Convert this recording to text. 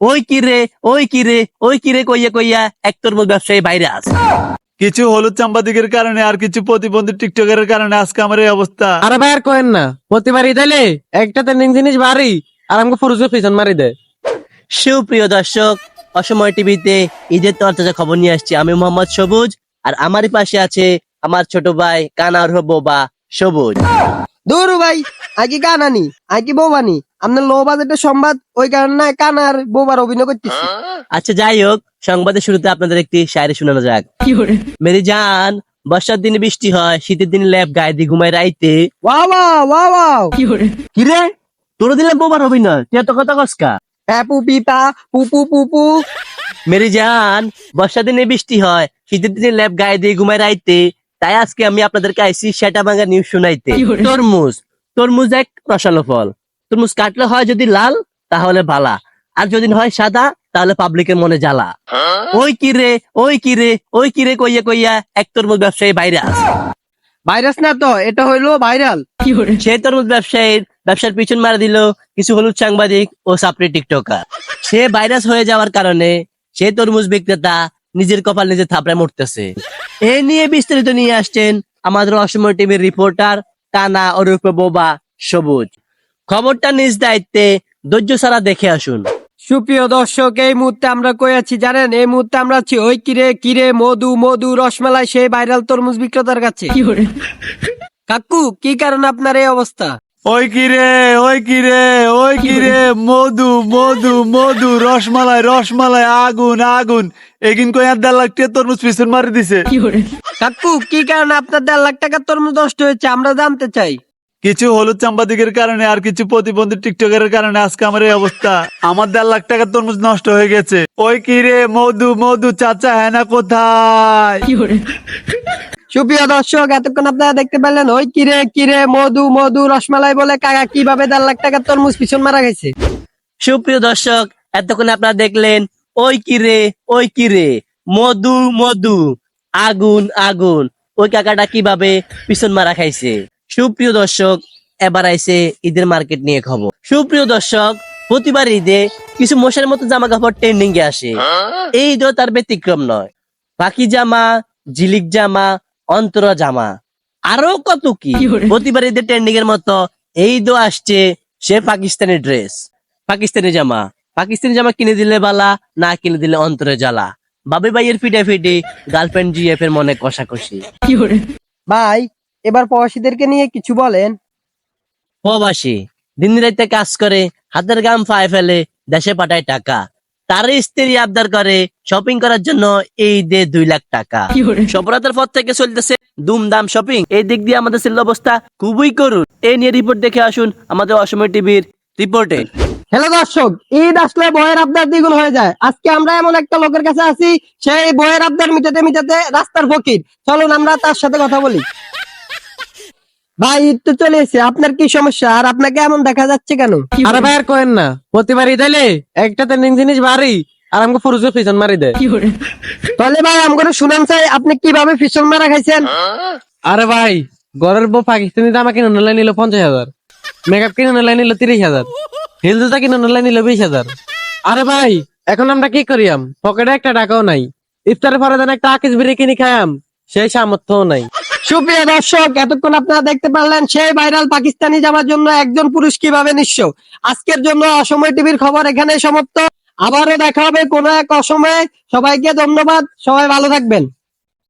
ওই কিরে ওই কিরে ওই কিরে কইয়া কইয়া এক তরমুজ ব্যবসায়ী বাইরে আছে। কিছু হলুদ সাংবাদিকের কারণে আর কিছু প্রতিবন্ধী টিকটকের কারণে আজকে আমার এই অবস্থা। আরে ভাই আর কোয়েন না প্রতিবারই দিলে একটা ট্রেন্ডিং জিনিস বাড়ি আর আমাকে ফুরুজে পিছন মারি দেয়। সুপ্রিয় দর্শক অসময় টিভিতে ঈদের তরতাজা খবর নিয়ে আসছি আমি মোহাম্মদ সবুজ আর আমারই পাশে আছে আমার ছোট ভাই কানার বোবা সবুজ। দূর ভাই আগে গান আনি আগে বোবানি আপনার লো বাজেটের সংবাদ ওই কারণে কানার বোবার অভিনয় করতেছি। আচ্ছা যাই হোক সংবাদের শুরুতে আপনাদের একটি শায়রি শোনানো যাক। মেরি জান বর্ষার দিনে বৃষ্টি হয় শীতের দিনে ল্যাব গায়ে দিয়ে ঘুমায় রাইতে। ওয়া ওয়া ওয়া ওয়া কিরে? তোর দিলাম বোবার অভিনয় তুই এত কথা কসকা প্যাপু পিপা পুপু পুপু মেরি জান বর্ষার দিনে বৃষ্টি হয় শীতের দিনে ল্যাব গায়ে দিয়ে ঘুমায় রাইতে। তাই আজকে আমি আপনাদেরকে আইসি সেটা ভাঙা নিউজ শোনাইতে তরমুজ। তরমুজ এক রসালো ফল। তরমুজ কাটলে হয় যদি লাল তাহলে ভালা আর যদি হয় সাদা তাহলে পাবলিকের মনে জ্বালা। ওই কিরে ওই কিরে ওই কিরে কইয়া কইয়া এক তরমুজ ব্যবসায়ী বাইরে আছে ভাইরাস না তো এটা হইল ভাইরাল। সে তরমুজ ব্যবসায়ীর ব্যবসার পিছন মারা দিল কিছু হলুদ সাংবাদিক ও সাপড়ি টিকটকার। সে ভাইরাস হয়ে যাওয়ার কারণে সে তরমুজ বিক্রেতা নিজের কপাল নিজে থাপড়ায় মরতেছে। এ নিয়ে বিস্তারিত নিয়ে আসছেন আমাদের অসময় টিভির রিপোর্টার কানা ওরূপে বোবা সবুজ। খবরটা নিজ দায়িত্বে ধৈর্য ছাড়া দেখে আসুন। সুপ্রিয় দর্শক এই মুহূর্তে আমরা কই আছি জানেন? এই মুহূর্তে আমরা আছি ওই কিরে কিরে মধু মধু রসমালাই সেই ভাইরাল তরমুজ বিক্রেতার কাছে। কাকু কি কারণ আপনার এই অবস্থা? ওই কিরে ওই কিরে ওই কিরে মধু মধু মধু রসমালাই রসমালাই আগুন আগুন। এগিন কই আর দেড় লাখ টাকা তরমুজ পিছন মারি দিছে। কাকু কি কারণে আপনার দেড় লাখ টাকার তরমুজ নষ্ট হয়েছে? আমরা জানতে চাই। কিছু হলুদ সাংবাদিকের কারণে আর কিছু প্রতিবন্ধী টিকটকের কারণে আজকে আমার এই অবস্থা। আমার দেড় লাখ টাকার তরমুজ নষ্ট হয়ে গেছে। ওই কিরে মধু মধু চাচা হ্যানা কোথায়? সুপ্রিয় দর্শক এতক্ষণ আপনারা দেখতে পেলেন ওই কিরে কিরে মধু মধু রসমালাই বলে কাকা কীভাবে দেড় লাখ টাকার তরমুজ পিছন মারা গেছে। সুপ্রিয় দর্শক এতক্ষণ আপনারা দেখলেন ওই কিরে ওই কিরে মধু মধু আগুন আগুন ওই কাকাটা কীভাবে পিছন মারা খাইছে। সুপ্রিয় দর্শক এবার আইছে ঈদের মার্কেট নিয়ে খবর। সুপ্রিয় দর্শক প্রতিবার ঈদে কিছু মশার মতো জামা কাপড় ট্রেন্ডিং এ আসে এই ঈদও তার ব্যতিক্রম নয়। পাখি জামা জিলিক জামা অন্তরা জামা। আরও কত কি? প্রতিবার ঈদের ট্রেন্ডিং এর মতো এই ঈদও আসছে সে পাকিস্তানি ড্রেস পাকিস্তানি জামা। পাকিস্তানি জামা কিনে দিলে বালা না কিনে দিলে অন্তরে জ্বালা। বাবু ভাইয়ের ফিটে ফিটে গার্লফ্রেন্ড জিএফ এর মনে কষাকষি। ভাই এবার প্রবাসীদেরকে নিয়ে কিছু বলেন। প্রবাসী দিন রাইতে কাজ করে হাতের গাম ফায় ফেলে দেশে পাঠায় টাকা। তার স্ত্রী আবদার করে শপিং করার জন্য এই দে দুই লাখ টাকা। সফলতার পর থেকে চলতেছে দুমদাম শপিং এই দিক দিয়ে আমাদের ছিল অবস্থা খুবই করুন এই নিয়ে রিপোর্ট দেখে আসুন আমাদের অসময় টিভির রিপোর্টে হ্যালো দর্শক ঈদ আসলে বয়ের আবদার দ্বিগুণ হয়ে যায়। আজকে আমরা এমন একটা লোকের কাছে আছি সেই বয়ের আবদার মিটাতে মিটাতে রাস্তার ফকির। চলুন আমরা তার সাথে কথা বলি। ভাই ঈদ তো চলে এসে আপনার কি সমস্যা? আর আপনাকে এমন দেখা যাচ্ছে কেন? আরে ভাই আর কোয়েন না। প্রতিবারই দিলে একটা ট্রেন্ডিং জিনিস বাড়ি আর আমাকে ফুরুজে পিছন মারি দেয়। তাহলে ভাই আমাকে শুনান চাই আপনি কীভাবে ফিসল মারা খাইছেন? আরে ভাই ঘরের বউ পাকিস্তানি জামা কিনে নিলে নিল পঞ্চাশ হাজার। মেকআপ কিনে নিলে নিল তিরিশ হাজার। হিল জুতা কিনে নিলে নিল বিশ হাজার। আরে ভাই এখন আমরা কি করিয়াম পকেটে একটা টাকাও নাই। ইফতারের পরে একটা আকিস বিড়ি কিনে খায়াম সেই সামর্থ্যও নাই। সুপ্রিয় দর্শক, এতক্ষণ আপনারা দেখতে পারলেন সেই ভাইরাল পাকিস্তানি যাওয়ার জন্য একজন পুরুষ কীভাবে নিঃস্ব। আজকের জন্য অসময় টিভির খবর এখানে সমাপ্ত। আবারও দেখা হবে কোনো এক অসময়ে। সবাইকে ধন্যবাদ। সবাই ভালো থাকবেন।